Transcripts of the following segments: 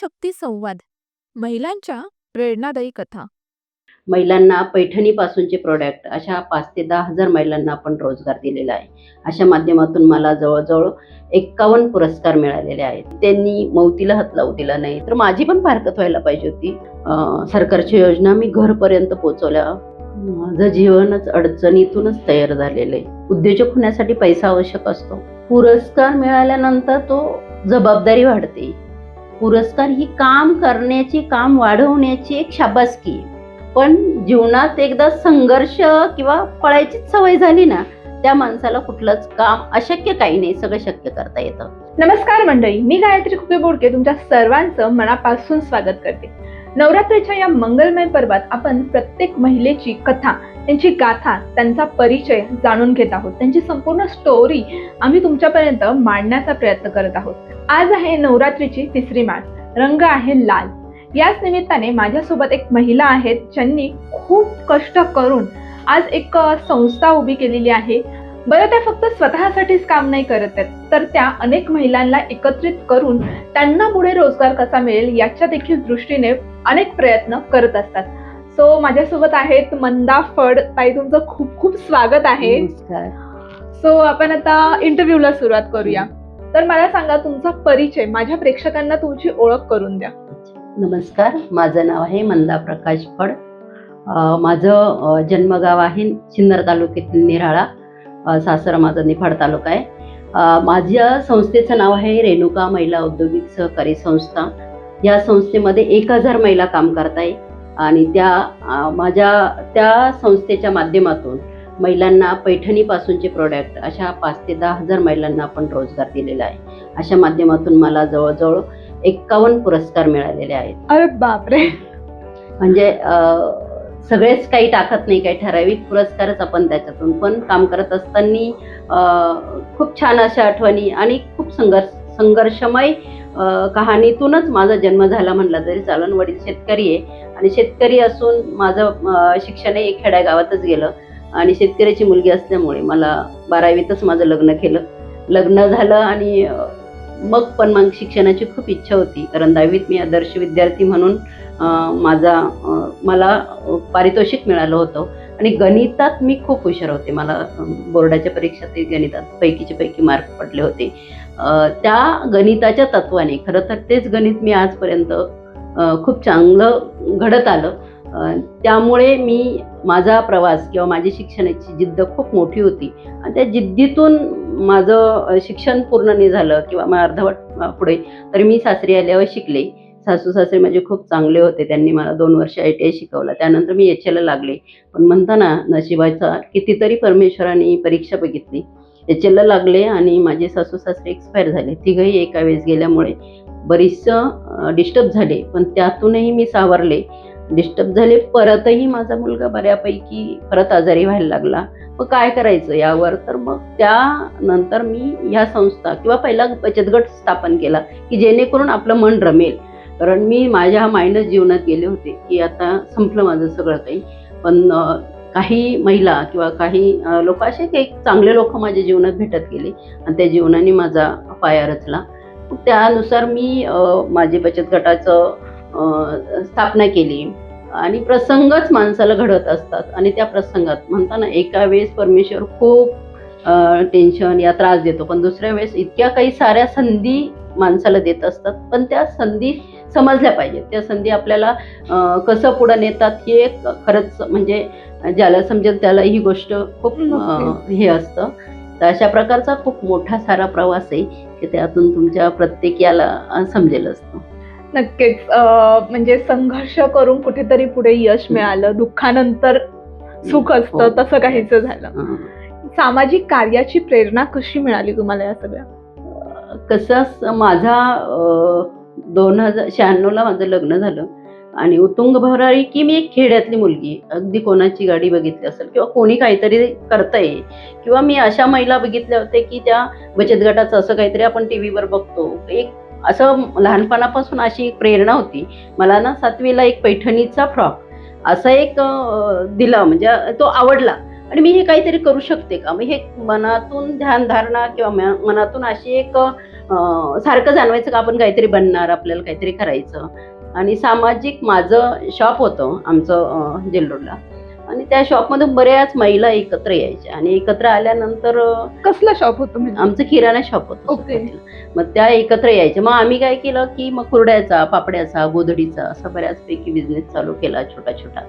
शक्ती संवाद महिलांच्या प्रेरणादायी कथा. महिलांना पैठणीपासूनचे प्रोडक्ट अशा पाच ते दहा हजार महिलांना आपण रोजगार दिलेला आहे. अशा माध्यमातून मला जवळजवळ एक्कावन्न पुरस्कार मिळालेले आहेत. त्यांनी मौतीला हात लावू दिला नाही तर माझी पण फारकत व्हायला पाहिजे होती. अं, सरकारची योजना मी घरपर्यंत पोहोचवल्या. माझं जीवनच अडचणीतूनच तयार झालेलं आहे. उद्योजक होण्यासाठी पैसा आवश्यक असतो. पुरस्कार मिळाल्यानंतर तो जबाबदारी वाढते. पुरस्कार ही काम करण्याची काम वाढवण्याची एक शाबासकी पण जीवनात एकदा संघर्ष किंवा पळायचीच सवय झाली ना त्या माणसाला कुठलंच काम अशक्य काही नाही सगळं शक्य करता येतं. नमस्कार मंडळी मी गायत्री खुपे बोडके तुमच्या सर्वांचं मनापासून स्वागत करते. नवरात्रीच्या या मंगलमय पर्वात आपण प्रत्येक महिलेची कथा त्यांची गाथा त्यांचा परिचय जाणून घेत आहोत. त्यांची संपूर्ण स्टोरी आम्ही तुमच्यापर्यंत मांडण्याचा प्रयत्न करत आहोत. आज आहे नवरात्रीची तिसरी माळ. रंग आहे लाल. याच निमित्ताने माझ्यासोबत एक महिला आहेत ज्यांनी खूप कष्ट करून आज एक संस्था उभी केलेली आहे. बरं त्या फक्त स्वतःसाठीच काम नाही करत आहेत तर त्या अनेक महिलांना एकत्रित करून त्यांना पुढे रोजगार कसा मिळेल याच्या देखील दृष्टीने अनेक प्रयत्न करत असतात. सो माझ्यासोबत आहेत मंदा फड. ताई तुमचं खूप खूप स्वागत आहे. सो आपण आता इंटरव्ह्यूला सुरुवात करूया. तर मला सांगा तुमचा परिचय माझ्या प्रेक्षकांना तुमची ओळख करून द्या. नमस्कार माझं नाव आहे मंदा प्रकाश फड. माझं जन्मगाव आहे सिन्नर तालुक्यातील निराळा सासरा माझा निफाड तालुका आहे. माझ्या संस्थेचं नाव आहे रेणुका महिला औद्योगिक सहकारी संस्था. या संस्थेमध्ये एक हजार महिला काम करत आहे आणि त्या माझ्या त्या संस्थेच्या माध्यमातून महिलांना पैठणीपासूनचे प्रोडक्ट अशा पाच ते दहा हजार महिलांना आपण रोजगार दिलेला आहे. अशा माध्यमातून मला जवळजवळ एक्कावन्न पुरस्कार मिळालेले आहेत. अरे बापरे. म्हणजे सगळेच काही टाकत नाही काही ठराविक पुरस्कारच आपण त्याच्यातून पण काम करत असताना खूप छान अशा आठवणी आणि खूप संघर्ष संघर्षमय कहाणीतूनच माझा जन्म झाला म्हटला तरी चालन वडील शेतकरी आहे आणि शेतकरी असून माझं शिक्षणही खेड्यागावातच गेलं. आणि शेतकऱ्याची मुलगी असल्यामुळे मला बारावीतच माझं लग्न केलं. लग्न झालं आणि मग पण मग शिक्षणाची खूप इच्छा होती. कारण दहावीत मी आदर्श विद्यार्थी म्हणून माझा मला पारितोषिक मिळालं होतं. आणि गणितात मी खूप हुशार होते. मला बोर्डाच्या परीक्षातील गणितात पैकीचे पैकी मार्क पडले होते. त्या गणिताच्या तत्वाने खरं तर तेच गणित मी आजपर्यंत खूप चांगलं घडत आलं. त्यामुळे मी माझा प्रवास किंवा माझी शिक्षणाची जिद्द खूप मोठी होती. आणि त्या जिद्दीतून माझं शिक्षण पूर्ण नाही झालं किंवा मग अर्धवट पुढे तर मी सासरी आल्यावर शिकले. सासू सासरे माझे खूप चांगले होते. त्यांनी मला दोन वर्ष आय टी आय शिकवलं. त्यानंतर मी एच लागले. पण म्हणताना नशिबाचा कितीतरी परमेश्वराने परीक्षा बघितली. एच लागले आणि माझे सासू सासरे एक्सपायर झाले. तिघही एका वेळेस गेल्यामुळे बरीचसं डिस्टर्ब झाले. पण त्यातूनही मी सावरले. डिस्टर्ब झाले. परतही माझा मुलगा बऱ्यापैकी परत आजारी व्हायला लागला. मग काय करायचं यावर? तर मग त्यानंतर मी ह्या संस्था किंवा पहिला बचत गट स्थापन केला की जेणेकरून आपलं मन रमेल. कारण मी माझ्या मायनस जीवनात गेले होते की आता संपलं माझं सगळं काही. पण काही महिला किंवा काही लोक असे काही चांगले लोक माझ्या जीवनात भेटत गेले आणि त्या जीवनाने माझा पाया रचला. त्यानुसार मी माझे बचत गटाचं स्थापना केली. आणि प्रसंगच माणसाला घडत असतात. आणि त्या प्रसंगात म्हणताना एका वेळेस परमेश्वर खूप टेन्शन या त्रास देतो. पण दुसऱ्या वेळेस इतक्या काही साऱ्या संधी माणसाला देत असतात. पण त्या संधी समजल्या पाहिजेत. त्या संधी आपल्याला कसं पुढं नेतात हे एक खरंच म्हणजे ज्याला समजेल त्याला ही गोष्ट खूप हे असतं. तर अशा प्रकारचा खूप मोठा सारा प्रवास आहे की त्यातून तुमच्या प्रत्येक याला समजेल असतं. नक्कीच. म्हणजे संघर्ष करून कुठेतरी पुढे यश मिळालं. दुःखानंतर सुख हो. असतं तसं काहीच झालं. सामाजिक कार्याची प्रेरणा कशी मिळाली तुम्हाला या सगळ्या? कसं माझा दोन हजार शहाण्णवला माझं लग्न झालं आणि उतुंग भरारी की मी एक खेड्यातली मुलगी. अगदी कोणाची गाडी बघितली असेल किंवा कोणी काहीतरी करतंय किंवा मी अशा महिला बघितल्या होत्या की त्या बचत गटाचं असं काहीतरी आपण टी व्हीवर बघतो. एक असं लहानपणापासून अशी एक प्रेरणा होती. मला ना सातवीला एक पैठणीचा फ्रॉक असा एक दिला म्हणजे तो आवडला. आणि मी हे काहीतरी करू शकते का? मग हे मनातून ध्यानधारणा किंवा मनातून अशी एक सारखं जाणवायचं का आपण काहीतरी बनणार आपल्याला काहीतरी करायचं? आणि सामाजिक माझं शॉप होतं आमचं जेल रोडला आणि त्या शॉपमधून बऱ्याच महिला एकत्र यायच्या. आणि एकत्र आल्यानंतर कसलं शॉप होतं म्हणजे? आमचं किराणा शॉप होतं ओके. सुरुवातीला. मग त्या एकत्र यायच्या. मग आम्ही काय केलं की मग कुरड्याचा पापड्याचा गोधडीचा असा बऱ्याचपैकी बिझनेस चालू केला छोटा छोटा.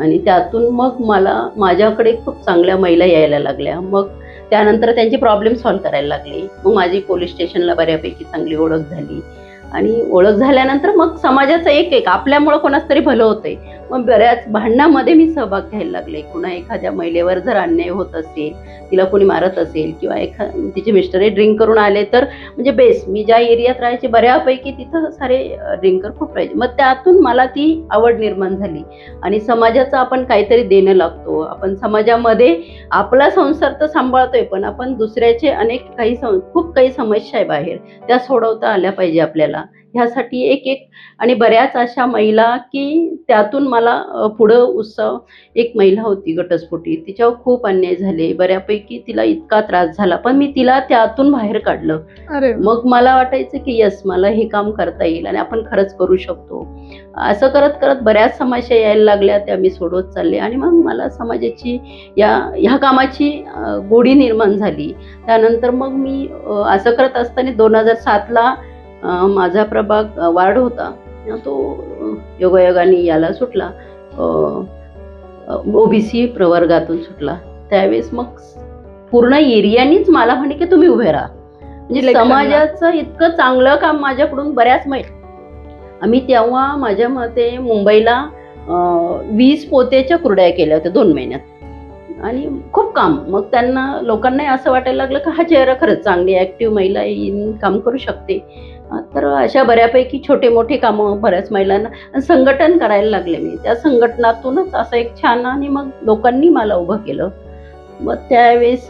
आणि त्यातून मग मला माझ्याकडे खूप चांगल्या महिला यायला लागल्या. मग त्यानंतर त्यांचे प्रॉब्लेम सॉल्व्ह करायला लागले. मग माझी पोलीस स्टेशनला बऱ्यापैकी चांगली ओळख झाली. आणि ओळख झाल्यानंतर मग समाजाचं एक एक आपल्यामुळं कोणाच तरी भलं होतंय. मग बऱ्याच भांडणामध्ये मी सहभाग घ्यायला लागले. कुणा एखाद्या महिलेवर जर अन्याय होत असेल तिला कोणी मारत असेल किंवा एखा तिचे मिस्टरे ड्रिंक करून आले तर म्हणजे बेस मी ज्या एरियात राहायचे बऱ्यापैकी तिथं सारे ड्रिंकर खूप राहायचे. मग त्यातून मला ती आवड निर्माण झाली. आणि समाजाचं आपण काहीतरी देणं लागतो. आपण समाजामध्ये आपला संसार तर सांभाळतोय पण आपण दुसऱ्याचे अनेक काही सं खूप काही समस्या आहे बाहेर. त्या सोडवता आल्या पाहिजे आपल्याला. ह्यासाठी एक एक आणि बऱ्याच अशा महिला की त्यातून मला पुढं उत्सव एक महिला होती घटस्फोटी तिच्यावर खूप अन्याय झाले बऱ्यापैकी तिला इतका त्रास झाला पण मी तिला त्यातून बाहेर काढलं. अरे मग मला वाटायचं की यस मला हे काम करता येईल आणि आपण खरंच करू शकतो. असं करत करत बऱ्याच समस्या यायला लागल्या त्या मी सोडवत चालले आणि मग मला समाजाची या ह्या कामाची गोडी निर्माण झाली. त्यानंतर मग मी असं करत असताना दोन हजार सातला माझा प्रभाग वार्ड होता. तो योगायोगाने याला सुटला. ओबीसी प्रवर्गातून सुटला. त्यावेळेस मग पूर्ण एरियानीच मला म्हणे की तुम्ही उभे राहा. म्हणजे. समाजाचं इतकं चांगलं काम माझ्याकडून बऱ्याच महिला. आम्ही तेव्हा माझ्या मते मुंबईला वीस पोत्याच्या कुरड्या केल्या होत्या दोन महिन्यात. आणि खूप काम. मग त्यांना लोकांना असं वाटायला लागलं की हा चेहरा खरंच चांगली ॲक्टिव्ह महिला येईन काम करू शकते. तर अशा बऱ्यापैकी छोटे मोठे कामं बऱ्याच महिलांना संघटन करायला लागले मी. त्या संघटनातूनच असं एक छान आणि मग लोकांनी मला उभं केलं. मग त्यावेळेस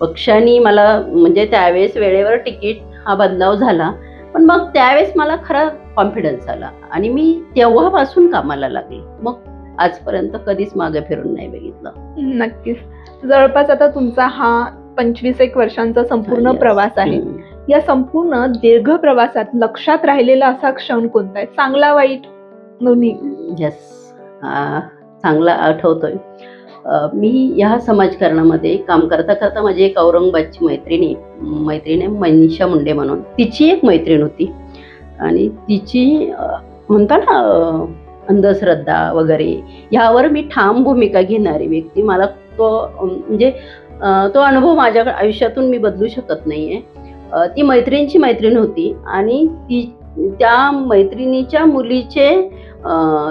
पक्षांनी मला म्हणजे त्यावेळेस वेळेवर तिकीट हा बदलाव झाला. पण मग त्यावेळेस मला खरा कॉन्फिडन्स आला आणि मी तेव्हापासून कामाला लागले. मग आजपर्यंत कधीच मागे फिरून नाही बघितलं. नक्कीच. जवळपास आता तुमचा हा पंचवीस एक वर्षांचा संपूर्ण. प्रवास आहे. या संपूर्ण दीर्घ प्रवासात लक्षात राहिलेला असा क्षण कोणता आहे? चांगला वाईट? दोन्ही. येस चांगला आठवतोय. मी या समाजकारणामध्ये काम करता करता माझी एक औरंगाबादची मैत्रिणी मैत्रिणी आहे मनीषा मुंडे म्हणून तिची एक मैत्रीण होती. आणि तिची म्हणता ना अंधश्रद्धा वगैरे ह्यावर मी ठाम भूमिका घेणारी व्यक्ती. मला तो म्हणजे तो अनुभव माझ्या आयुष्यातून मी बदलू शकत नाही आहे ती मैत्रिणीची मैत्रीण होती आणि ती त्या मैत्रिणीच्या मुलीचे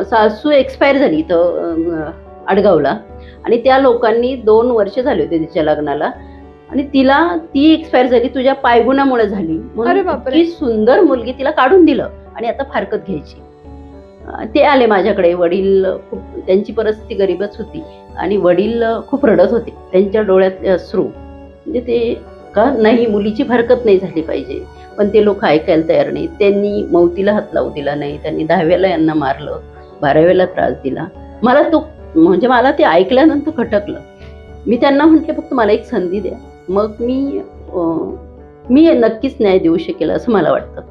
सासू एक्सपायर झाली इथं अ, आडगावला. आणि त्या लोकांनी दोन वर्ष झाले होते तिच्या लग्नाला. आणि तिला ती एक्सपायर झाली तुझ्या पायगुणामुळे झाली. म्हणून. इतकी सुंदर मुलगी तिला काढून दिलं आणि आता फारकत घ्यायची. ते आले माझ्याकडे. वडील खूप त्यांची परिस्थिती गरीबच होती. आणि वडील खूप रडत होते. त्यांच्या डोळ्यातले अश्रू म्हणजे ते का? नाही मुलीची हरकत नाही झाली पाहिजे. पण ते लोक ऐकायला तयार नाही. त्यांनी मौतीला हात लावू दिला नाही. त्यांनी दहाव्याला यांना मारलं. बाराव्याला त्रास दिला. मला तो म्हणजे मला ते ऐकल्यानंतर खटकलं. मी त्यांना म्हटलं फक्त मला एक संधी द्या. मग मी अं, मी नक्कीच न्याय देऊ शकेल असं मला वाटतं.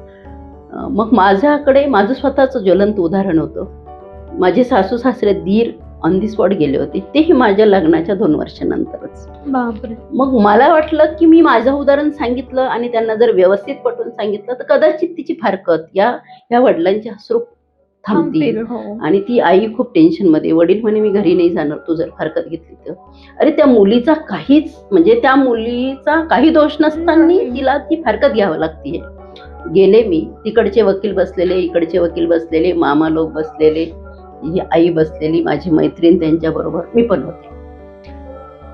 मग माझ्याकडे माझं स्वतःचं ज्वलंत उदाहरण होतं. माझे सासू सासरे दीर ऑन दी स्पॉट गेले होते. तेही माझ्या लग्नाच्या दोन वर्षानंतरच. बापरे. मग मला वाटलं की मी माझं उदाहरण सांगितलं आणि त्यांना जर व्यवस्थित पटवून सांगितलं तर कदाचित तिची फारकत या या वडिलांचे हसरू थांबतील हो. आणि ती आई खूप टेन्शनमध्ये वडील म्हणे मी घरी नाही जाणार तू जर फारकत घेतली तर. अरे त्या मुलीचा काहीच म्हणजे त्या मुलीचा काही दोष नसताना. तिला ती फारकत घ्यावं लागतीये. गेले मी तिकडचे वकील बसलेले इकडचे वकील बसलेले मामा लोक बसलेले. ही आई बसलेली माझी मैत्रीण त्यांच्याबरोबर मी पण होते.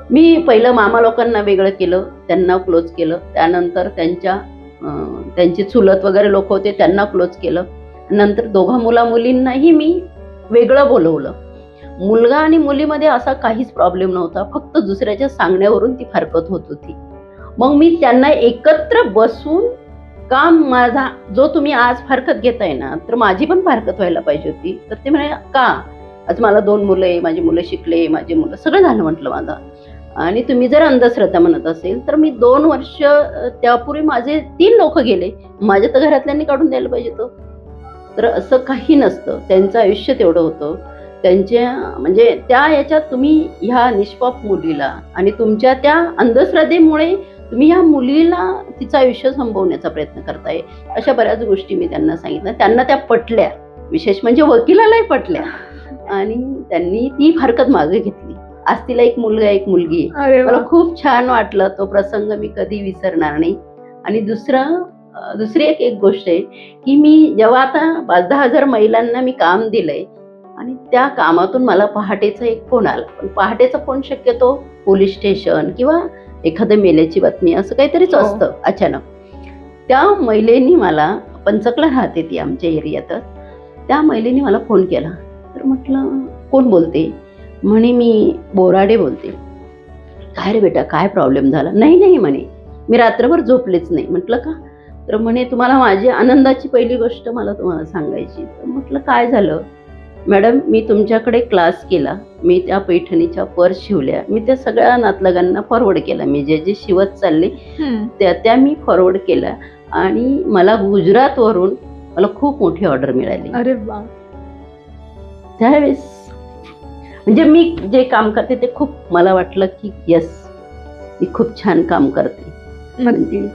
मी पहिलं मामा लोकांना वेगळं केलं त्यांना क्लोज केलं त्यानंतर त्यांच्या अं, त्यांचे चुलत वगैरे लोक होते त्यांना क्लोज केलं. नंतर दोघा मुला मुलींनाही मी वेगळं बोलवलं. मुलगा आणि मुलीमध्ये असा काहीच प्रॉब्लेम नव्हता फक्त दुसऱ्याच्या सांगण्यावरून ती फारकत होत होती. मग मी त्यांना एकत्र बसून का माझा जो तुम्ही आज फारकत घेताय ना तर माझी पण फारकत व्हायला पाहिजे होती. तर ते म्हणे का? आज मला दोन मुलं आहे माझी मुलं शिकले माझी मुलं सगळं झालं म्हटलं माझं. आणि तुम्ही जर अंधश्रद्धा म्हणत असेल तर मी दोन वर्ष त्यापूर्वी माझे तीन लोक गेले. माझ्या तर घरातल्यांनी काढून द्यायला पाहिजे तो तर असं काही नसतं. त्यांचं आयुष्य तेवढं होतं. त्यांच्या म्हणजे त्या याच्यात तुम्ही ह्या निष्पाप मुलीला आणि तुमच्या त्या अंधश्रद्धेमुळे तुम्ही ह्या मुलीला तिचं आयुष्य संपवण्याचा प्रयत्न करताय. अशा बऱ्याच गोष्टी मी त्यांना सांगितल्या. त्यांना त्या पटल्या. विशेष म्हणजे वकिलालाही पटल्या. आणि त्यांनी ती हरकत मागे घेतली. आज तिला एक मुलगा एक मुलगी. मला खूप छान वाटलं तो प्रसंग मी कधी विसरणार नाही. आणि दुसरं दुसरी एक एक गोष्ट आहे की मी जेव्हा आता पाच दहा हजार महिलांना मी काम दिलंय आणि त्या कामातून मला पहाटेचा एक फोन आला. पण पहाटेचा फोन शक्यतो पोलीस स्टेशन किंवा एखाद्या मेल्याची बातमी असं काहीतरीच हो. असतं अचानक. त्या महिलेनी मला पंचकला राहते ती आमच्या एरियातच त्या महिलेने मला फोन केला. तर म्हटलं कोण बोलते? म्हणे मी बोराडे बोलते. काय रे बेटा काय प्रॉब्लेम झाला? नाही नाही म्हणे मी रात्रभर झोपलेच नाही. म्हटलं का? तर म्हणे तुम्हाला माझी आनंदाची पहिली गोष्ट मला तुम्हाला सांगायची. तर म्हटलं काय झालं? मॅडम मी तुमच्याकडे क्लास केला. मी त्या पैठणीच्या पर्स शिवल्या. मी त्या सगळ्या नातलगांना फॉरवर्ड केला. मी जे जे शिवत चालले. त्या त्या मी फॉरवर्ड केल्या. आणि मला गुजरातवरून मला खूप मोठी ऑर्डर मिळाली. अरे वा. त्यावेळेस म्हणजे मी जे काम करते ते खूप मला वाटलं की यस मी खूप छान काम करते. नक्की.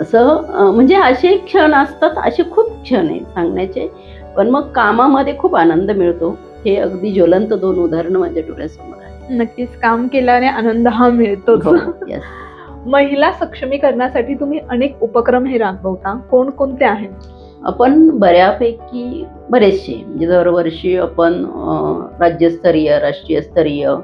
असं म्हणजे असे क्षण असतात असे खूप क्षण आहे सांगण्याचे. पण मग कामामध्ये खूप आनंद मिळतो. हे अगदी ज्वलंत दोन उदाहरणं माझ्या डोळ्यासमोर आहे नक्कीच काम केल्याने आनंद हा मिळतोच. हो. महिला सक्षमीकरणासाठी तुम्ही अनेक उपक्रम हे राबवता. कोणकोणते आहेत? आपण बऱ्यापैकी बरेचसे म्हणजे दरवर्षी आपण राज्यस्तरीय राष्ट्रीय स्तरीय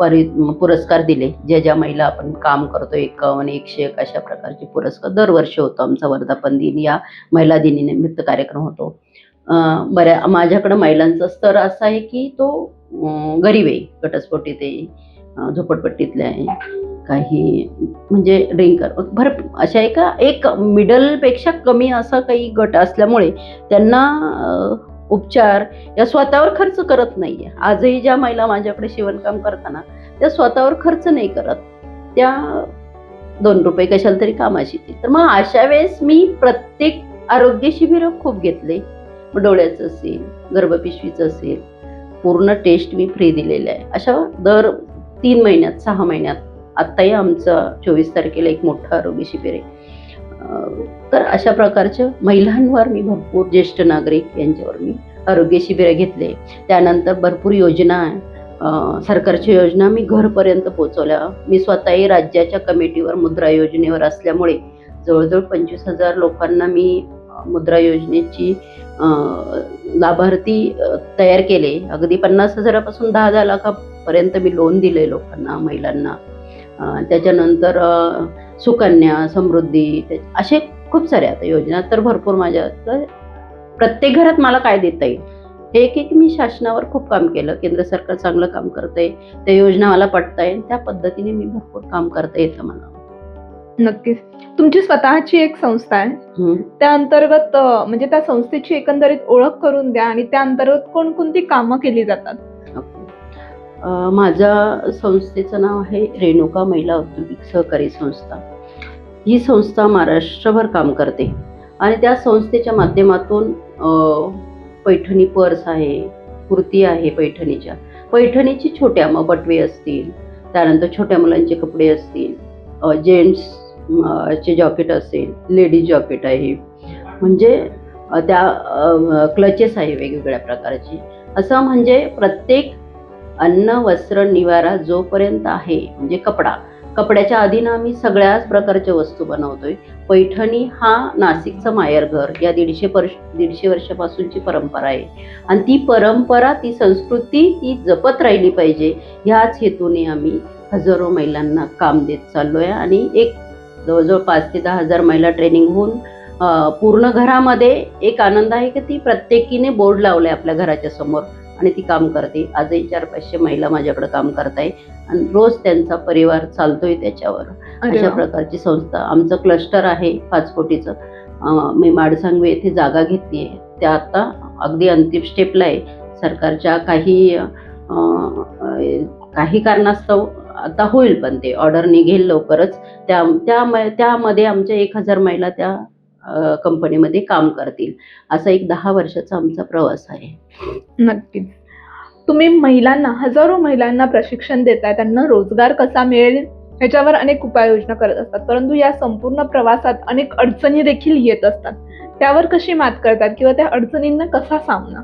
परि पुरस्कार दिले. ज्या ज्या महिला आपण काम करतो एकावन्न एकशे एक अशा प्रकारचे पुरस्कार दरवर्षी होतो. आमचा वर्धापन दिन या महिला दिनीनिमित्त कार्यक्रम होतो. बऱ्या माझ्याकडं महिलांचा स्तर असा आहे की तो गरीब आहे घटस्फोटीत आहे झोपडपट्टीतले आहे काही म्हणजे ड्रिंकर भर अशा एका एक मिडलपेक्षा कमी असा काही गट असल्यामुळे त्यांना उपचार या स्वतःवर खर्च करत नाहीये. आजही ज्या महिला माझ्याकडे शिवणकाम करताना त्या स्वतःवर खर्च नाही करत. त्या दोन रुपये कशाला तरी कामाशी तर मग अशा वेळेस मी प्रत्येक आरोग्य शिबिर खूप घेतले. मग डोळ्याचं असेल गर्भपिशवीचं असेल पूर्ण टेस्ट मी फ्री दिलेलं आहे. अशा दर तीन महिन्यात सहा महिन्यात आत्ताही आमचा चोवीस तारखेला एक मोठा आरोग्य शिबिर आहे. तर अशा प्रकारच्या महिलांवर मी भरपूर ज्येष्ठ नागरिक यांच्यावर मी आरोग्य शिबिरं घेतले. त्यानंतर भरपूर योजना सरकारच्या योजना मी घरपर्यंत पोहोचवल्या. मी स्वतःही राज्याच्या कमिटीवर मुद्रा योजनेवर असल्यामुळे जवळजवळ पंचवीस हजार लोकांना मी मुद्रा योजनेची लाभार्थी तयार केले. अगदी पन्नास हजारापासून दहा दहा लाखापर्यंत मी लोन दिले लोकांना महिलांना. त्याच्यानंतर सुकन्या समृद्धी असे खूप साऱ्या आता योजना तर भरपूर माझ्या प्रत्येक घरात मला काय देता येईल? हे एक एक मी शासनावर खूप काम केलं. केंद्र सरकार चांगलं काम करतंय. त्या योजना मला पटता येईल त्या पद्धतीने मी भरपूर काम करता येतं मला. नक्कीच. तुमची स्वतःची एक संस्था आहे. त्या अंतर्गत म्हणजे त्या संस्थेची एकंदरीत ओळख करून द्या आणि त्या अंतर्गत कोणकोणती कामं केली जातात? माझ्या संस्थेचं नाव आहे रेणुका महिला औद्योगिक सहकारी संस्था. ही संस्था महाराष्ट्रभर काम करते. आणि त्या संस्थेच्या माध्यमातून पैठणी पर्स आहे कुर्ती आहे पैठणीच्या. पैठणीची छोट्या मग बटवे असतील त्यानंतर छोट्या मुलांचे कपडे असतील जेंट्स चे जॉकेट असेल लेडीज जॉकेट आहे. म्हणजे त्या क्लचेस आहे वेगवेगळ्या प्रकारचे. असं म्हणजे प्रत्येक अन्न वस्त्र निवारा जोपर्यंत आहे म्हणजे कपडा. कपड्याच्या आधीनं आम्ही सगळ्याच प्रकारच्या वस्तू बनवतोय. पैठणी हा नाशिकचं माहेरघर या दीडशे वर्ष दीडशे वर्षापासूनची परंपरा आहे. आणि ती परंपरा ती संस्कृती ती जपत राहिली पाहिजे. ह्याच हेतूने आम्ही हजारो महिलांना काम देत चाललो आहे आणि एक जवळजवळ पाच ते दहा हजार महिला ट्रेनिंग होऊन पूर्ण घरामध्ये एक आनंद आहे की ती प्रत्येकीने बोर्ड लावलाय आपल्या घराच्या समोर आणि ती काम करते. आजही चार पाचशे महिला माझ्याकडे काम करताय आणि रोज त्यांचा परिवार चालतोय त्याच्यावर. अशा. प्रकारची संस्था आमचं क्लस्टर आहे पाच कोटीचं. मी माडसांगवे येथे जागा घेतली आहे त्या आता अगदी अंतिम स्टेपला आहे. सरकारच्या काही काही कारणास्तव आता होईल पण ते ऑर्डर निघेल लवकरच. त्या त्या म- त्यामध्ये आमच्या एक हजार महिला त्या कंपनीमध्ये काम करतील. असा एक दहा वर्षाचा आमचा प्रवास आहे. नक्कीच. तुम्ही महिलांना हजारो महिलांना प्रशिक्षण देताय. त्यांना रोजगार कसा मिळेल? ह्याच्यावर अनेक उपाययोजना करत असतात. परंतु या संपूर्ण प्रवासात अनेक अडचणी देखील येत असतात. त्यावर कशी मात करतात? किंवा त्या अडचणींना कसा सामना?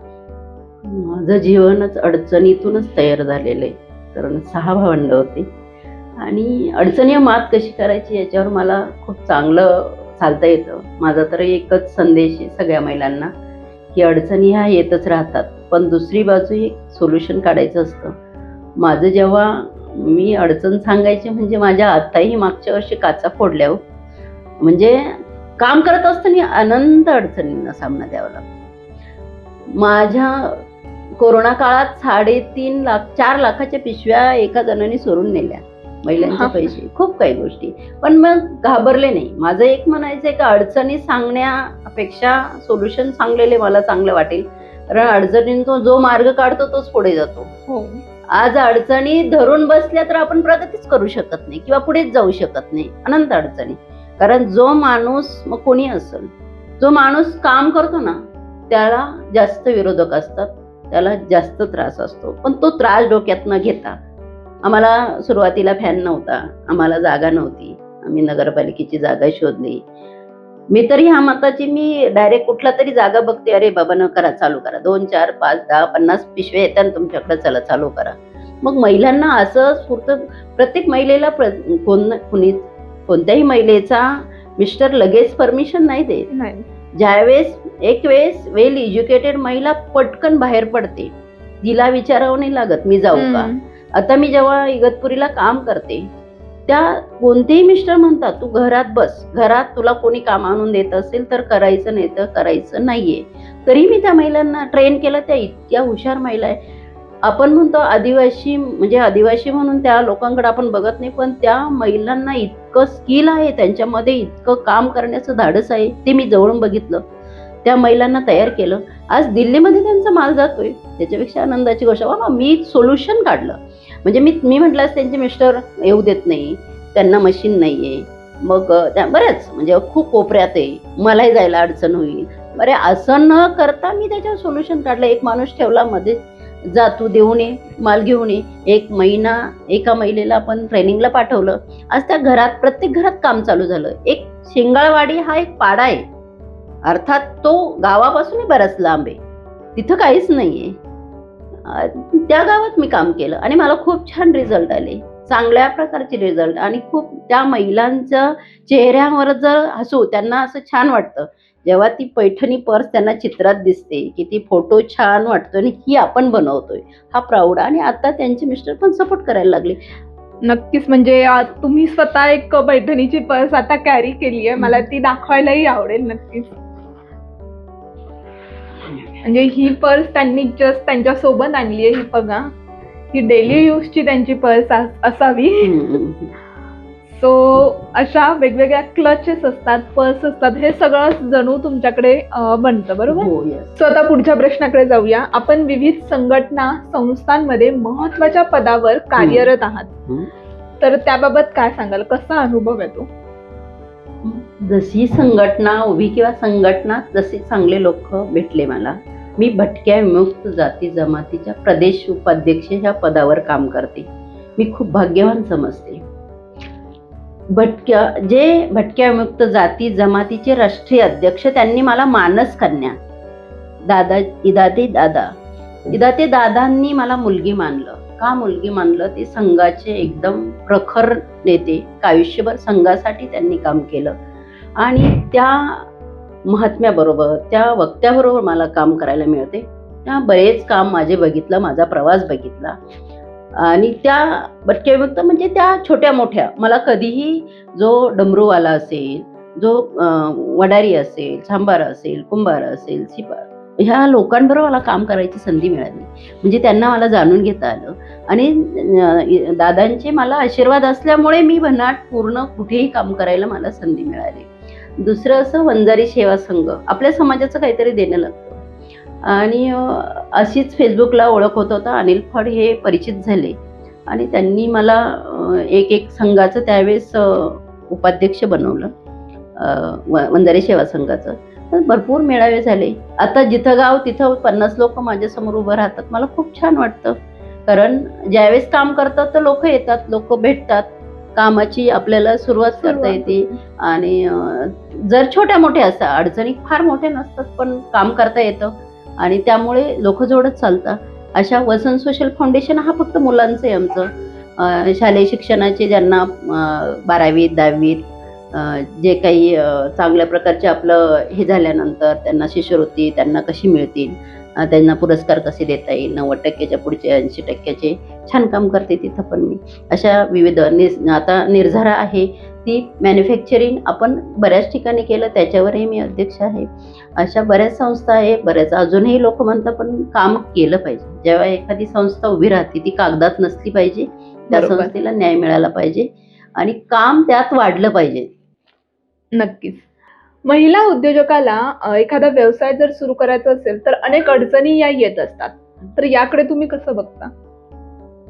माझं जीवनच अडचणीतूनच तयार झालेलं आहे. कारण सहा भावंड होते. आणि अडचणी मात कशी करायची याच्यावर मला खूप चांगलं चालता येतं. माझा तर एकच संदेश आहे सगळ्या महिलांना की अडचणी ह्या येतच राहतात पण दुसरी बाजू एक सोल्युशन काढायचं असतं. माझं जेव्हा मी अडचण सांगायची म्हणजे माझ्या आताही मागच्या वर्षी काचा फोडल्या हो. म्हणजे काम करत असताना अनंत अडचणींना सामना द्यावा लागतो. माझ्या कोरोना काळात साडेतीन लाख चार लाखाच्या पिशव्या एका जणांनी सोडून नेल्या. महिलांचे. पैसे खूप काही गोष्टी. पण मग घाबरले नाही. माझं एक म्हणायचं आहे का अडचणी सांगण्यापेक्षा सोल्युशन सांगलेले मला चांगलं वाटेल. कारण अडचणींचा जो मार्ग काढतो तोच पुढे जातो. हो. आज अडचणी धरून बसल्या तर आपण प्रगतीच करू शकत नाही किंवा पुढेच जाऊ शकत नाही. अनंत अडचणी. कारण जो माणूस मग कोणी असेल जो माणूस काम करतो ना त्याला जास्त विरोधक असतात. त्याला जास्त त्रास असतो. पण तो त्रास डोक्यात न घेता. आम्हाला सुरुवातीला फॅन नव्हता. आम्हाला जागा नव्हती. आम्ही नगरपालिकेची जागा शोधली. मी तरी ह्या मताची मी डायरेक्ट कुठला तरी जागा बघते. अरे बाबा न करा चालू करा. दोन चार पाच दहा पन्नास पिशवे येतात तुमच्याकडे चला चालू करा. मग महिलांना असं स्फूर्त प्रत्येक महिलेला प्र कोण कुणी कोणत्याही महिलेचा मिस्टर लगेच परमिशन नाही देत. ज्यावेळेस एक वेळेस वेल एज्युकेटेड महिला पटकन बाहेर पडते. तिला विचारावं नाही लागत मी जाऊ का. आता मी जेव्हा इगतपुरीला काम करते त्या कोणतेही मिस्टर म्हणतात तू घरात बस घरात तुला कोणी काम आणून देत असेल तर करायचं नाही तर करायचं नाहीये. तरी मी त्या महिलांना ट्रेन केलं त्या इतक्या हुशार महिला आहे. आपण म्हणतो आदिवासी म्हणजे आदिवासी म्हणून त्या लोकांकडे आपण बघत नाही पण त्या महिलांना इतकं स्किल आहे त्यांच्यामध्ये इतकं काम करण्याचं धाडस आहे ते मी जवळून बघितलं. त्या महिलांना तयार केलं. आज दिल्लीमध्ये त्यांचा माल जातोय. त्याच्यापेक्षा आनंदाची गोष्ट बाबा मी सोल्युशन काढलं. म्हणजे मी मी म्हटलं त्यांचे मिस्टर येऊ देत नाही. त्यांना मशीन नाही आहे मग त्या बरंच. म्हणजे खूप कोपऱ्यात आहे. मलाही जायला अडचण होईल. बरे असं न करता मी त्याच्यावर सोल्युशन काढलं. एक माणूस ठेवला मध्ये जा तू देऊन ये. माल घेऊन ये. एक महिना एका महिलेला आपण ट्रेनिंगला पाठवलं. आज त्या घरात प्रत्येक घरात काम चालू झालं. एक शिंगाळवाडी हा एक पाडा आहे. अर्थात तो गावापासूनही बराच लांब आहे. तिथं काहीच नाहीये. अं, त्या गावात मी काम केलं आणि मला खूप छान रिझल्ट आले. चांगल्या प्रकारचे रिझल्ट आणि खूप त्या महिलांच्या चेहऱ्यावर जर हसू त्यांना असं छान वाटतं. जेव्हा ती पैठणी पर्स त्यांना चित्रात दिसते की ती फोटो छान वाटतो आणि ही आपण बनवतोय. हा प्राऊड आणि आता त्यांचे मिस्टर पण सपोर्ट करायला लागले. नक्कीच म्हणजे तुम्ही स्वतः एक पैठणीची पर्स आता कॅरी केली आहे मला ती दाखवायलाही आवडेल नक्कीच. म्हणजे ही पर्स त्यांनी जस्ट त्यांच्यासोबत आणली आहे ही बघा. ही डेली यूजची त्यांची पर्स असावी. सो अशा वेगवेगळ्या क्लचेस असतात पर्स असतात हे सगळं जणू तुमच्याकडे बनतं बरोबर? हो. सो आता पुढच्या प्रश्नाकडे जाऊया. आपण विविध संघटना संस्थांमध्ये महत्त्वाच्या पदावर कार्यरत आहात. तर त्याबाबत काय सांगाल? कसा अनुभव येतो? जशी संघटना उभी किंवा संघटना जसे चांगले लोक भेटले मला. मी भटक्या विमुक्त जाती जमातीच्या प्रदेश उपाध्यक्ष ह्या पदावर काम करते. मी खूप भाग्यवान समजते. भटक्या जे भटक्या विमुक्त जाती जमातीचे राष्ट्रीय अध्यक्ष त्यांनी मला मानस कन्या. दादा इदाते दादा. इदाते दादांनी मला मुलगी मानलं. का मुलगी मानलं? ते संघाचे एकदम प्रखर नेते. आयुष्यभर संघासाठी त्यांनी काम केलं. आणि त्या महात्म्याबरोबर त्या वक्त्याबरोबर मला काम करायला मिळते. त्या बरेच काम माझे बघितलं माझा प्रवास बघितला. आणि त्या भटक्या म्हणजे त्या छोट्या मोठ्या मला कधीही जो डमरूवाला असेल जो वडारी असेल सांबार असेल कुंभार असेल सिपार ह्या लोकांबरोबर मला काम करायची संधी मिळाली म्हणजे त्यांना मला जाणून घेता आलं. आणि दादांचे मला आशीर्वाद असल्यामुळे मी भन्नाट पूर्ण कुठेही काम करायला मला संधी मिळाली. दुसरं असं वंजारी सेवा संघ. आपल्या समाजाचं काहीतरी देणं लागतं. आणि अशीच फेसबुकला ओळख होत होता. अनिल फड हे परिचित झाले. आणि त्यांनी मला एक एक संघाचं त्यावेळेस उपाध्यक्ष बनवलं. व- वंजारी सेवा संघाचं. तर भरपूर मेळावे झाले. आता जिथं गाव तिथं पन्नास लोक माझ्यासमोर उभं राहतात. मला खूप छान वाटतं. कारण ज्यावेळेस काम करतात तर लोक येतात लोक भेटतात. कामाची आपल्याला सुरुवात करता येते. आणि जर छोट्या मोठ्या असतात अडचणी फार मोठ्या नसतात पण काम करता येतं. आणि त्यामुळे लोक जोडत चालतात अशा वसंत सोशल फाउंडेशन हा फक्त मुलांचं आहे आमचं शालेय शिक्षणाचे ज्यांना बारावीत दहावीत जे काही चांगल्या प्रकारचे आपलं हे झाल्यानंतर त्यांना शिष्यवृत्ती त्यांना कशी मिळतील त्यांना पुरस्कार कसे देता येईल? नव्वद टक्क्याच्या पुढचे ऐंशी टक्क्याचे छान काम करते तिथं पण मी. अशा विविध निस आता निर्धारा आहे ती मॅन्युफॅक्चरिंग आपण बऱ्याच ठिकाणी केलं त्याच्यावरही मी अध्यक्ष आहे. अशा बऱ्याच संस्था आहे बऱ्याच अजूनही लोक म्हणतात पण काम केलं पाहिजे. जेव्हा एखादी संस्था उभी राहते ती कागदात नसली पाहिजे त्या. संस्थेला न्याय मिळाला पाहिजे आणि काम त्यात वाढलं पाहिजे. नक्कीच. महिला उद्योजकाला एखादा व्यवसाय जर सुरू करायचा असेल तर अनेक अडचणी या येत असतात. तर याकडे तुम्ही कसं बघता?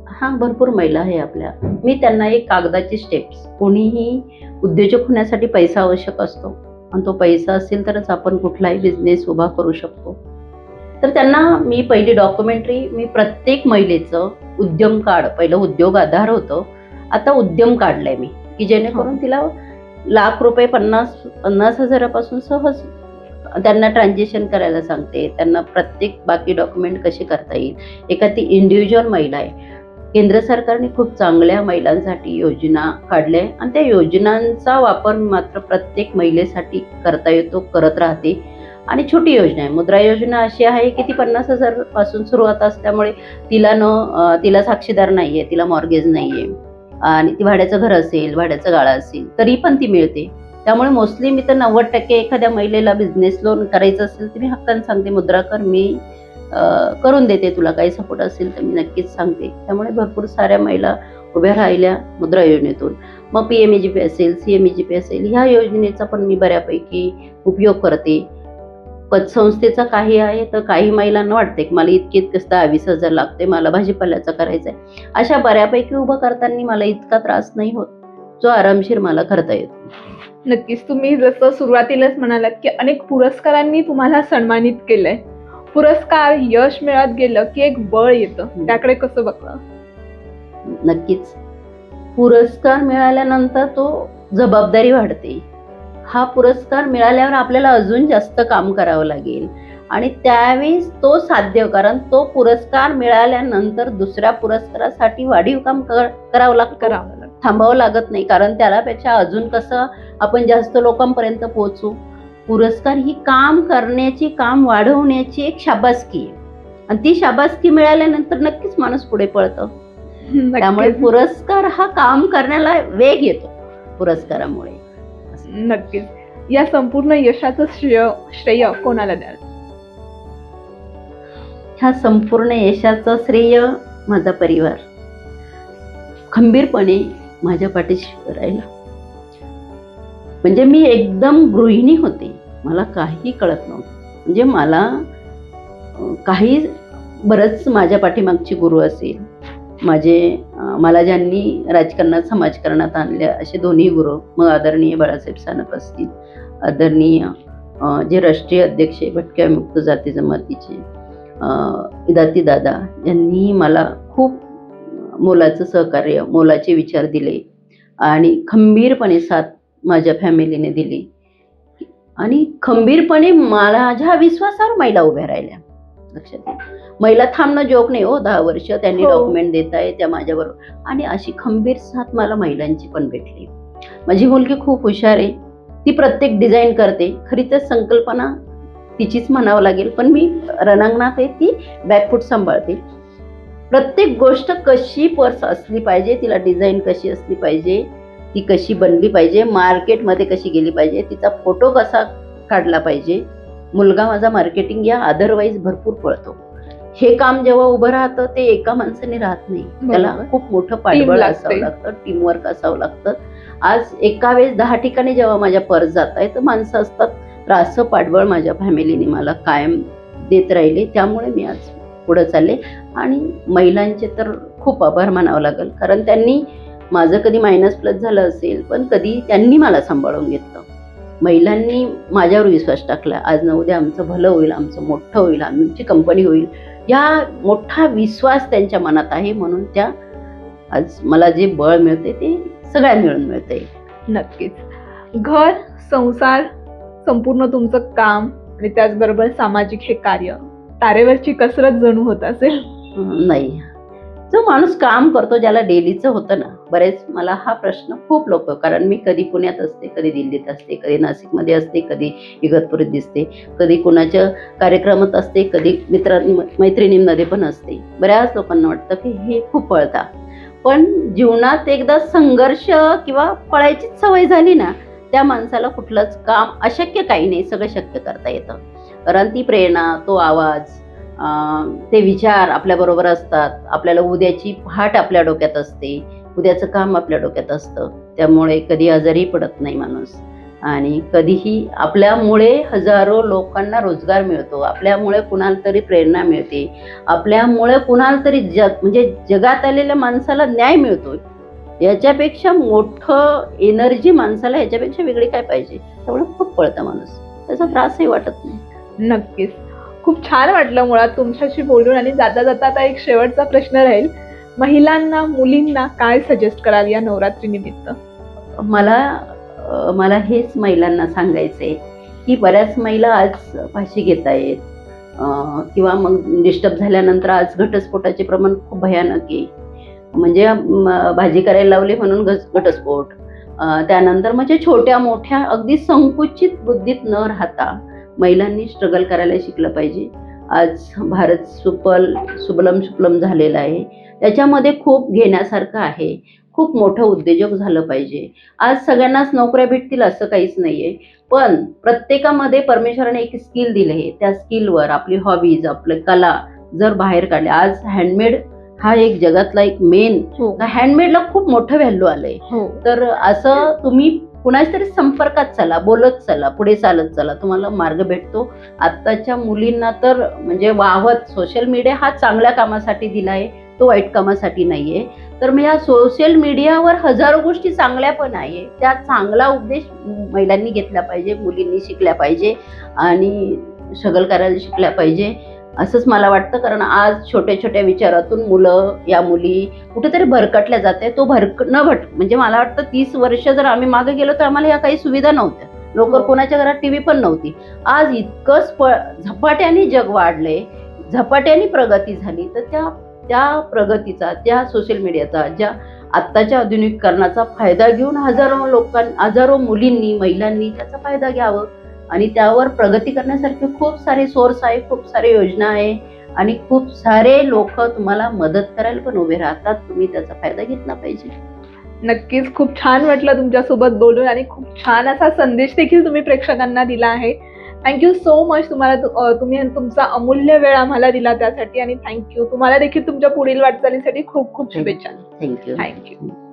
हा भरपूर महिला आहे आपल्या. मी त्यांना एक कागदाची स्टेप्स कोणीही उद्योजक होण्यासाठी पैसा आवश्यक असतो. आणि तो पैसा असेल तरच आपण कुठलाही बिझनेस उभा करू शकतो. तर त्यांना मी पहिली डॉक्युमेंटरी मी प्रत्येक महिलेचं उद्यम कार्ड पहिलं उद्योग आधार होतं. आता उद्यम काढलंय मी. की जेणेकरून तिला लाख रुपये पन्नास पन्नास हजारापासून सहज त्यांना ट्रान्झॅक्शन करायला सांगते. त्यांना प्रत्येक बाकी डॉक्युमेंट कसे करता येईल? एका ती इंडिव्हिज्युअल महिला आहे. केंद्र सरकारने खूप चांगल्या महिलांसाठी योजना काढल्या आहे. आणि त्या योजनांचा वापर मात्र प्रत्येक महिलेसाठी करता येतो करत राहते. आणि छोटी योजना आहे. मुद्रा योजना अशी आहे की ती पन्नास हजारपासून सुरुवात असल्यामुळे तिला न तिला साक्षीदार नाही आहे तिला मॉर्गेज नाही आहे आणि ती भाड्याचं घर असेल भाड्याचं गाळा असेल तरी पण ती मिळते. त्यामुळे मोस्टली मी तर नव्वद टक्के एखाद्या महिलेला बिझनेस लोन करायचं असेल तर मी हक्कान सांगते मुद्रा कर मी करून देते तुला. काही सपोर्ट असेल तर मी नक्कीच सांगते. त्यामुळे भरपूर साऱ्या महिला उभ्या राहिल्या मुद्रा योजनेतून. मग P M E G P असेल C M E G P असेल ह्या योजनेचा पण मी बऱ्यापैकी उपयोग करते. पतसंस्थेचा काही आहे तर काही महिलांना वाटते की मला इतके इतकंच दहा वीस हजार लागते मला भाजीपाल्याचा करायचा आहे अशा बऱ्यापैकी उभं करताना मला इतका त्रास नाही होत. जो आरामशीर मला करता येतो. नक्कीच तुम्ही जसं सुरुवातीलाच म्हणालात की अनेक पुरस्कारांनी तुम्हाला सन्मानित केलंय. पुरस्कार यश मिळत गेलं की एक बळ येतं. त्याकडे कसं बघता? नक्कीच. पुरस्कार मिळाल्यानंतर तो जबाबदारी वाढते. हा पुरस्कार मिळाल्यावर आपल्याला अजून जास्त काम करावं लागेल. आणि त्यावेळेस तो साध्य कारण तो पुरस्कार मिळाल्यानंतर दुसऱ्या पुरस्कारासाठी वाढीव काम कर- करावं लागतं करावं. थांबावं लागत नाही कारण त्यालापेक्षा अजून कसं आपण जास्त लोकांपर्यंत पोहोचू? पुरस्कार ही काम करण्याची काम वाढवण्याची एक शाबासकी आहे. आणि ती शाबासकी मिळाल्यानंतर नक्कीच माणूस पुढे पळतं. त्यामुळे. पुरस्कार हा काम करण्याला वेग येतो पुरस्कारामुळे. नक्कीच. या संपूर्ण यशाचं श्रेय श्रेय कोणाला द्याल? ह्या संपूर्ण यशाचं श्रेय माझा परिवार. खंबीरपणे माझ्या पाठीशी राहिला. म्हणजे मी एकदम गृहिणी होते. मला काही कळत नव्हतं. म्हणजे मला काही बरंच माझ्या पाठीमागची गुरु असेल माझे मला ज्यांनी राजकारणात समाजकारणात आणल्या असे दोन्ही गुरु मग आदरणीय बाळासाहेब सानप असतील. आदरणीय जे राष्ट्रीय अध्यक्ष भटक्या मुक्त जाती जमातीचे इदाती दादा यांनी मला खूप मोलाचं सहकार्य मोलाचे विचार दिले आणि खंबीरपणे साथ माझ्या फॅमिलीने दिली. आणि खंबीरपणे माझ्या विश्वासावर महिला उभ्या राहिल्या. लक्षात घ्या. महिला थांबणं जोक नाही हो दहा वर्ष त्यांनी हो. डॉक्युमेंट देत आहे त्या माझ्याबरोबर. आणि अशी खंबीर साथ मला महिलांची पण भेटली. माझी मुलगी खूप हुशार आहे. ती प्रत्येक डिझाईन करते. खरी तर संकल्पना तिचीच म्हणावं लागेल. पण मी रणांगणात आहे ती बॅकफूट सांभाळते. प्रत्येक गोष्ट कशी पर्स असली पाहिजे तिला डिझाईन कशी असली पाहिजे ती कशी बनली पाहिजे मार्केटमध्ये कशी गेली पाहिजे तिचा फोटो कसा काढला पाहिजे मुलगा माझा मार्केटिंग या अदरवाईज भरपूर पळतो. हे काम जेव्हा उभं राहतं ते एका माणसाने राहत नाही. त्याला. खूप मोठं पाठबळ. असावं लागतं टीमवर्क असावं लागतं. आज एका वेळेस दहा ठिकाणी जेव्हा माझ्या पर्स जात आहे तर माणसं असतात तर असं पाठबळ माझ्या फॅमिलीने मला कायम देत राहिले. त्यामुळे मी आज पुढं चालले. आणि महिलांचे तर खूप आभार मानावं लागेल. कारण त्यांनी माझं कधी मायनस प्लस झालं असेल पण कधी त्यांनी मला सांभाळून घेतलं. महिलांनी माझ्यावर विश्वास टाकला. आज ना उद्या आमचं भलं होईल आमचं मोठं होईल आमची कंपनी होईल. या मोठा विश्वास त्यांच्या मनात आहे म्हणून त्या आज मला जे बळ मिळते ते सगळ्या मिळून मिळते नक्कीच. घर संसार संपूर्ण तुमचं काम आणि त्याचबरोबर सामाजिक हे कार्य तारेवरची कसरत जणू होत असेल. नाही. जो माणूस काम करतो ज्याला डेलीचं होतं ना बरेच मला हा प्रश्न खूप लोक कारण मी कधी पुण्यात असते कधी दिल्लीत असते कधी नाशिकमध्ये असते कधी इगतपुरीत दिसते कधी कुणाच्या कार्यक्रमात असते कधी मित्र मैत्रिणींमध्ये पण असते. बऱ्याच लोकांना वाटतं की हे खूप पळता. पण जीवनात एकदा संघर्ष किंवा पळायचीच सवय झाली ना त्या माणसाला कुठलंच काम अशक्य काही नाही सगळं शक्य करता येतं. कारण ती प्रेरणा तो आवाज ते विचार आपल्याबरोबर असतात. आपल्याला उद्याची पहाट आपल्या डोक्यात असते. उद्याचं काम आपल्या डोक्यात असतं. त्यामुळे कधी आजारी पडत नाही माणूस. आणि कधीही आपल्यामुळे हजारो लोकांना रोजगार मिळतो. आपल्यामुळे कुणाला तरी प्रेरणा मिळते. आपल्यामुळे कुणाला तरी जग म्हणजे जगात आलेल्या माणसाला न्याय मिळतो याच्यापेक्षा मोठं एनर्जी माणसाला याच्यापेक्षा वेगळी काय पाहिजे? त्यामुळे खूप पळतं माणूस. त्याचा त्रासही वाटत नाही. नक्कीच. खूप छान वाटलं मुळात तुमच्याशी बोलून आणि जाता जाता आता एक शेवटचा प्रश्न राहील. महिलांना मुलींना काय सजेस्ट कराल या नवरात्री निमित्त? मला मला हेच महिलांना सांगायचं आहे की बऱ्याच महिला आज फाशी घेत आहेत किंवा मग डिस्टर्ब झाल्यानंतर आज घटस्फोटाचे प्रमाण खूप भयानक आहे. म्हणजे भाजी करायला लावली म्हणून घटस्फोट. त्यानंतर म्हणजे छोट्या मोठ्या अगदी संकुचित बुद्धीत न राहता महिलांनी स्ट्रगल करायला शिकलं पाहिजे. आज भारत सुपल सुबलम सुफलम झालेला आहे. त्याच्यामध्ये खूप घेण्यासारखं आहे. खूप मोठं उद्योजक झालं पाहिजे. आज सगळ्यांनाच नोकऱ्या भेटतील असं काहीच नाहीये. पण प्रत्येकामध्ये परमेश्वराने एक स्किल दिले आहे. त्या स्किलवर आपली हॉबीज आपली कला जर बाहेर काढल्या आज हँडमेड हा एक जगातला एक मेन हो. हँडमेडला खूप मोठं व्हॅल्यू आलंय. हो. तर असं तुम्ही कुणाच्या तरी संपर्कात चला बोलत चला पुढे चालत चला तुम्हाला मार्ग भेटतो. आत्ताच्या मुलींना तर म्हणजे वाहवत सोशल मीडिया हा चांगल्या कामासाठी दिला आहे तो वाईट कामासाठी नाही आहे तर मग या सोशल मीडियावर हजारो गोष्टी चांगल्या पण आहे. त्या चांगला उपदेश महिलांनी घेतला पाहिजे मुलींनी शिकल्या पाहिजे आणि स्ट्रगल करायला शिकल्या पाहिजे. असंच मला वाटतं कारण आज छोट्या छोट्या विचारातून मुलं या मुली कुठेतरी भरकटल्या जाते. तो भरक न भट म्हणजे मला वाटतं तीस वर्ष जर आम्ही मागे गेलो तर आम्हाला या काही सुविधा नव्हत्या. लवकर हो. कोणाच्या घरात टीव्ही पण नव्हती. आज इतकं स्प झपाट्याने जग वाढलंय झपाट्याने प्रगती झाली तर त्या त्या प्रगतीचा त्या सोशल मीडियाचा ज्या आत्ताच्या आधुनिकीकरणाचा फायदा घेऊन हजारो लोकां हजारो मुलींनी महिलांनी त्याचा फायदा घ्यावं. आणि त्यावर प्रगती करण्यासारखे खूप सारे सोर्स आहे खूप सारे योजना आहे आणि खूप सारे लोक तुम्हाला मदत करायला पण उभे राहतात. तुम्ही त्याचा फायदा घेतला पाहिजे. नक्कीच. खूप छान वाटलं तुमच्यासोबत बोलून आणि खूप छान असा संदेश देखील तुम्ही प्रेक्षकांना दिला आहे. थँक्यू सो मच तुम्हाला तुम्ही तुमचा अमूल्य वेळ आम्हाला दिला त्यासाठी आणि थँक्यू तुम्हाला देखील तुमच्या पुढील वाटचालीसाठी खूप खूप शुभेच्छा. Thank you thank you